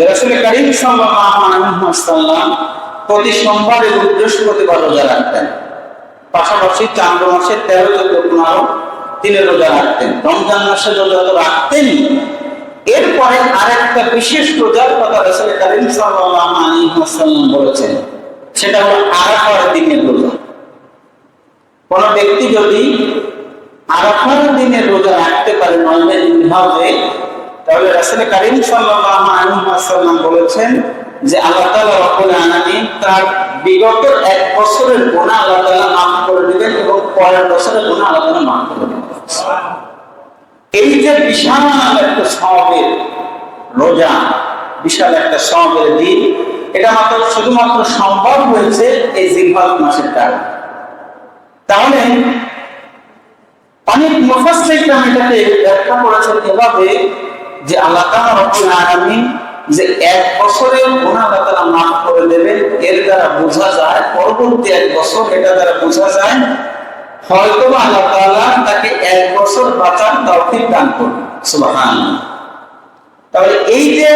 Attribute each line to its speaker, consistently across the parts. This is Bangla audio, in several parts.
Speaker 1: যে রাসূল প্রতি রোজা রাখতেন। পাশাপাশি চান্দ্র রাখতেন। মাসে রাখতেন এরপরে আরেকটা বিশেষ রোজার কথা রাসূল করিম সাল্লাল্লাহু বলেছেন। সেটা হলো আরাফার দিনের রোজা। কোন ব্যক্তি যদি আরাফার দিনে রোজা রাখতে পারে নয়টা ইনভাবে তাহলে রাসূল করিম সাল্লাল্লাহু আলাইহি ওয়াসাল্লাম বলেছেন যে আল্লাহ তাআলা রব্বুল আলামিন তার বিগত এক বছরের গুনাহ আল্লাহ তাআলা মাফ করে দিবেন এবং পরের বছরের গুনাহ আল্লাহ তাআলা মাফ করে দিবেন। এই যে বিশাল একটা সবের রোজা, বিশাল একটা সবের দিন, এটা মাত্র শুধুমাত্র সম্ভব হয়েছে এই জিলহজ মাসের কারণে। তাহলে অনেক এটাকে ব্যাখ্যা করেছেন এভাবে যে আল্লাহ আলামিন যে এক বছরের আল্লাহ তাআলা মাফ করে দেবেন, এর দ্বারা বোঝা যায় পরবর্তী এক বছর এটা দ্বারা বোঝা যায় হয়তো আল্লাহ তাআলা তাকে এক বছর বাঁচার তৌফিক দান করবেন সুবহানাল্লাহ। তাহলে এই যে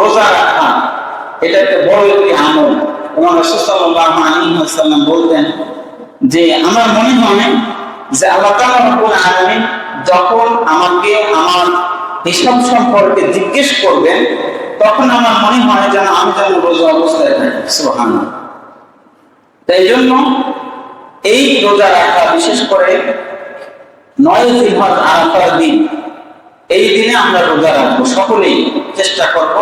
Speaker 1: রোজা রাখা, এটা একটা বড় একটি আমল। এবং রাসূল সাল্লাল্লাহু আলাইহি ওয়াসাল্লাম বলতেন যে, আমার মনে হয় যে আল্লাহ তাআলা রব্বুল আলামিন যখন আমাকে, আমার হিসাব সম্পর্কে জিজ্ঞেস করবেন, তখন আমার মনে হয় যেন আমি যেন রোজা অবস্থায় থাকি। সুবহানাল্লাহ। তাই জন্য এই রোজা রাখা, বিশেষ করে নয় জিলহজ আরাফার দিন, এই দিনে আমরা রোজা রাখব। সকলেই চেষ্টা করব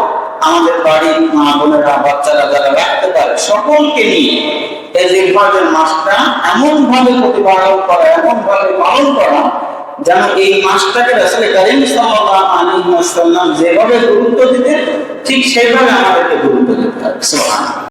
Speaker 1: আমাদের বাড়ির মা বোনেরা, বাচ্চারা যারা রাখতে পারে, সকলকে নিয়ে এই জিলহজের মাসটা এমন ভাবে প্রতিপালন করা এমন ভাবে পালন করা যেন এই মাসটাকে আসলে করিম সাল্লাম যেভাবে গুরুত্ব দিতেন, ঠিক সেভাবে আমাদেরকে গুরুত্ব দিতে হবে